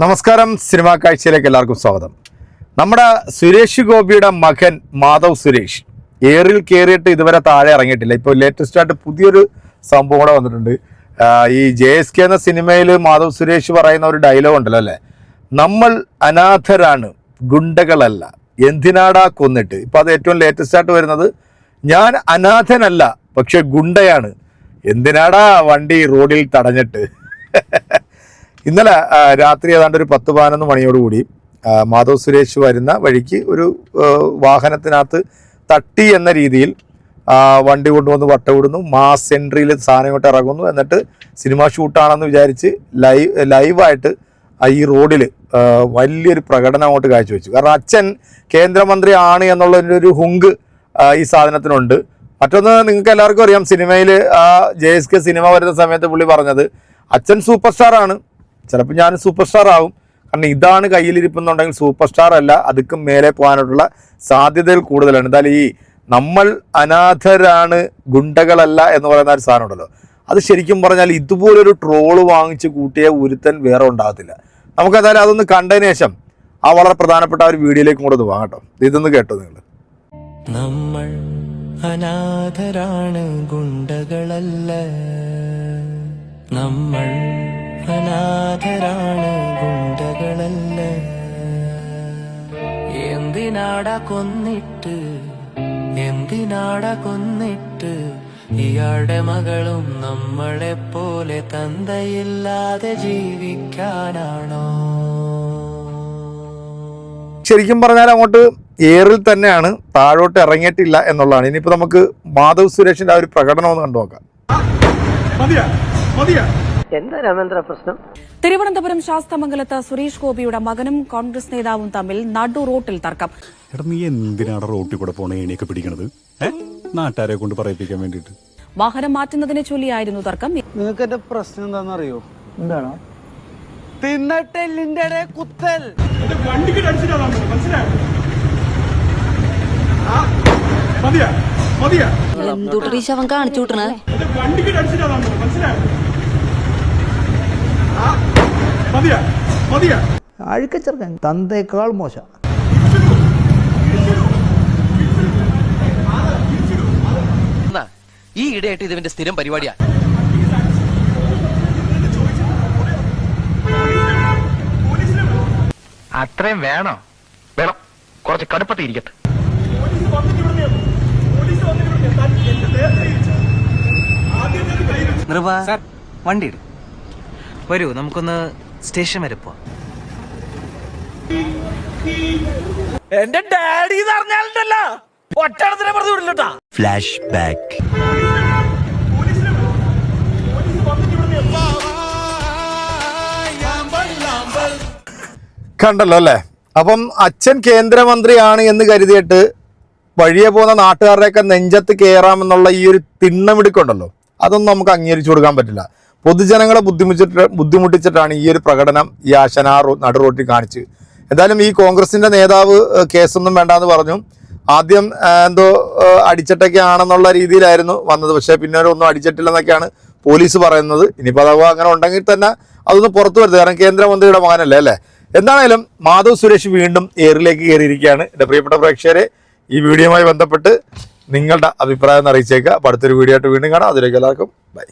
നമസ്കാരം സിനിമാ കാഴ്ചയിലേക്ക് എല്ലാവർക്കും സ്വാഗതം. നമ്മുടെ സുരേഷ് ഗോപിയുടെ മകൻ മാധവ് സുരേഷ് എയറിൽ കയറിയിട്ട് ഇതുവരെ താഴെ ഇറങ്ങിയിട്ടില്ല. ഇപ്പോൾ ലേറ്റസ്റ്റ് ആയിട്ട് പുതിയൊരു സംഭവം കൂടെ വന്നിട്ടുണ്ട്. ഈ ജെ എസ് കെ എന്ന സിനിമയിൽ മാധവ് സുരേഷ് പറയുന്ന ഒരു ഡയലോഗ് ഉണ്ടല്ലോ അല്ലേ? നമ്മൾ അനാഥരാണ് ഗുണ്ടകളല്ല. എന്തിനാടാ കൊന്നിട്ട്? ഇപ്പം അത് ഏറ്റവും ലേറ്റസ്റ്റ് ആയിട്ട് വരുന്നത് ഞാൻ അനാഥനല്ല പക്ഷെ ഗുണ്ടയാണ്. എന്തിനാടാ വണ്ടി റോഡിൽ തടഞ്ഞിട്ട്? ഇന്നലെ രാത്രി ഏതാണ്ട് ഒരു പത്ത് പതിനൊന്ന് മണിയോടുകൂടി മാധവ് സുരേഷ് വരുന്ന വഴിക്ക് ഒരു വാഹനത്തിനകത്ത് തട്ടി എന്ന രീതിയിൽ വണ്ടി കൊണ്ടുവന്ന് വട്ടവിടുന്നു മാസ് എൻട്രിയിൽ സാധനം ഇങ്ങോട്ട് ഇറങ്ങുന്നു. എന്നിട്ട് സിനിമ ഷൂട്ടാണെന്ന് വിചാരിച്ച് ലൈവ് ലൈവായിട്ട് ഈ റോഡിൽ വലിയൊരു പ്രകടനം അങ്ങോട്ട് കാഴ്ചവെച്ചു. കാരണം അച്ഛൻ കേന്ദ്രമന്ത്രി ആണ് എന്നുള്ളതിന്റെ ഒരു ഹുങ്ക് ഈ സാധനത്തിനുണ്ട്. മറ്റൊന്ന് നിങ്ങൾക്ക് എല്ലാവർക്കും അറിയാം സിനിമയിൽ ജെ എസ് കെ സിനിമ വരുന്ന സമയത്ത് പുള്ളി പറഞ്ഞത് അച്ഛൻ സൂപ്പർ സ്റ്റാർ ആണ് ചിലപ്പോൾ ഞാൻ സൂപ്പർ സ്റ്റാർ ആവും. കാരണം ഇതാണ് കയ്യിലിരിപ്പെന്നുണ്ടെങ്കിൽ സൂപ്പർ സ്റ്റാർ അല്ല. അതിക്കും മേലെ പോകാനായിട്ടുള്ള സാധ്യതകൾ കൂടുതലാണ്. എന്തായാലും ഈ നമ്മൾ അനാഥരാണ് ഗുണ്ടകളല്ല എന്ന് പറയുന്ന ഒരു സാധനം ഉണ്ടല്ലോ അത് ശരിക്കും പറഞ്ഞാൽ ഇതുപോലൊരു ട്രോൾ വാങ്ങിച്ച് കൂട്ടിയ ഒരുത്തൻ വേറെ ഉണ്ടാകത്തില്ല. നമുക്ക് എന്തായാലും അതൊന്ന് കണ്ടതിന് ശേഷം ആ വളരെ പ്രധാനപ്പെട്ട ഒരു വീഡിയോയിലേക്ക് കൂടെ ഒന്ന് വാങ്ങട്ടോ ഇതൊന്ന് കേട്ടോ നിങ്ങൾ. നമ്മൾ അനാഥരാണ് ഗുണ്ടകളല്ല. നമ്മൾ അനാഥരാണ് ഗുണ്ടകളല്ല? എന്തിനാട കൊന്നിട്ട്? എന്തിനാട കൊന്നിട്ട്? ഇയാളുടെ മകളും നമ്മളെ പോലെ തന്തയില്ലാതെ ജീവിക്കാനാണോ? ശരിക്കും പറഞ്ഞാൽ അങ്ങോട്ട് ഏറിൽ തന്നെയാണ് താഴോട്ട് ഇറങ്ങിയിട്ടില്ല എന്നുള്ളതാണ്. ഇനിയിപ്പോൾ നമുക്ക് മാധവ് സുരേഷിന്റെ ആ ഒരു പ്രകടനം ഒന്ന് കണ്ടു നോക്കാം എന്താ രാമേന്ദ്ര പ്രശ്നം? തിരുവനന്തപുരം ശാസ്തമംഗലത്ത് സുരേഷ് ഗോപിയുടെ മകനും കോൺഗ്രസ് നേതാവും തമ്മിൽ നടു റോട്ടിൽ തർക്കം. എടാ നീ എന്തിനാണ് റോട്ടിൽ കൂടെ പോണ ഏണിയൊക്കെ പിടിക്കണത്? നാട്ടുകാരെ കൊണ്ട് പറയിപ്പിക്കാൻ വേണ്ടിട്ട് വാഹനം മാറ്റുന്നതിനെ ചൊല്ലിയായിരുന്നു തർക്കം. നിങ്ങൾക്ക് എന്റെ പ്രശ്നം എന്താണെന്നറിയോ? എന്താണ്? തിന്നട്ടെല്ലിന്റെ കുത്തൽ. എന്തുട്ടീ ശവം കാണിച്ചു വിട്ടണേ? അഴുക്കച്ചെറുക്കൻ തന്തേക്കാൾ മോശം. ഈ ഇടയായിട്ട് ഇതിന്റെ സ്ഥിരം പരിപാടിയാ? അത്രയും വേണോ? വേണം. കുറച്ച് കടുപ്പത്തിൽ ഇരിക്കട്ടെ. നിർവാ വണ്ടി ഇട്. വരൂ നമുക്കൊന്ന് സ്റ്റേഷൻ വരെ പോവാം. എന്റെ ഡാഡി എന്ന് അറിഞ്ഞാലുണ്ടല്ലോ ഒറ്റടത്തിനെ പറഞ്ഞു വിടില്ലട്ടാ. ഫ്ലാഷ് ബാക്ക് കണ്ടല്ലോ അല്ലേ? അപ്പം അച്ഛൻ കേന്ദ്രമന്ത്രിയാണ് എന്ന് കരുതിയിട്ട് വഴിയെ പോകുന്ന നാട്ടുകാരുടെയൊക്കെ നെഞ്ചത്ത് കയറാമെന്നുള്ള ഈ ഒരു തിണ്ണമിടുക്കുണ്ടല്ലോ അതൊന്നും നമുക്ക് അംഗീകരിച്ചു കൊടുക്കാൻ പറ്റില്ല. പൊതുജനങ്ങളെ ബുദ്ധിമുട്ടിച്ചിട്ട് ബുദ്ധിമുട്ടിച്ചിട്ടാണ് ഈ ഒരു പ്രകടനം ഈ ആശന നടു റോട്ടിൽ കാണിച്ച് എന്തായാലും ഈ കോൺഗ്രസിന്റെ നേതാവ് കേസൊന്നും വേണ്ടാന്ന് പറഞ്ഞു. ആദ്യം എന്തോ അടിച്ചിട്ടൊക്കെ ആണെന്നുള്ള രീതിയിലായിരുന്നു വന്നത്. പക്ഷേ പിന്നീട് ഒന്നും അടിച്ചിട്ടില്ലെന്നൊക്കെയാണ് പോലീസ് പറയുന്നത്. ഇനിയിപ്പോൾ അഥവാ അങ്ങനെ ഉണ്ടെങ്കിൽ തന്നെ അതൊന്ന് പുറത്തു വരുത് കാരണം കേന്ദ്രമന്ത്രിയുടെ മകനല്ലേ അല്ലേ? എന്താണേലും മാധവ് സുരേഷ് വീണ്ടും എയറിലേക്ക് കയറിയിരിക്കുകയാണ്. എന്റെ പ്രിയപ്പെട്ട പ്രേക്ഷകരെ ഈ വീഡിയോയുമായി ബന്ധപ്പെട്ട് നിങ്ങളുടെ അഭിപ്രായം അറിയിച്ചേക്കുക. അടുത്തൊരു വീഡിയോ ആയിട്ട് വീണ്ടും കാണാം. അതിലേക്ക് എല്ലാവർക്കും ബൈ.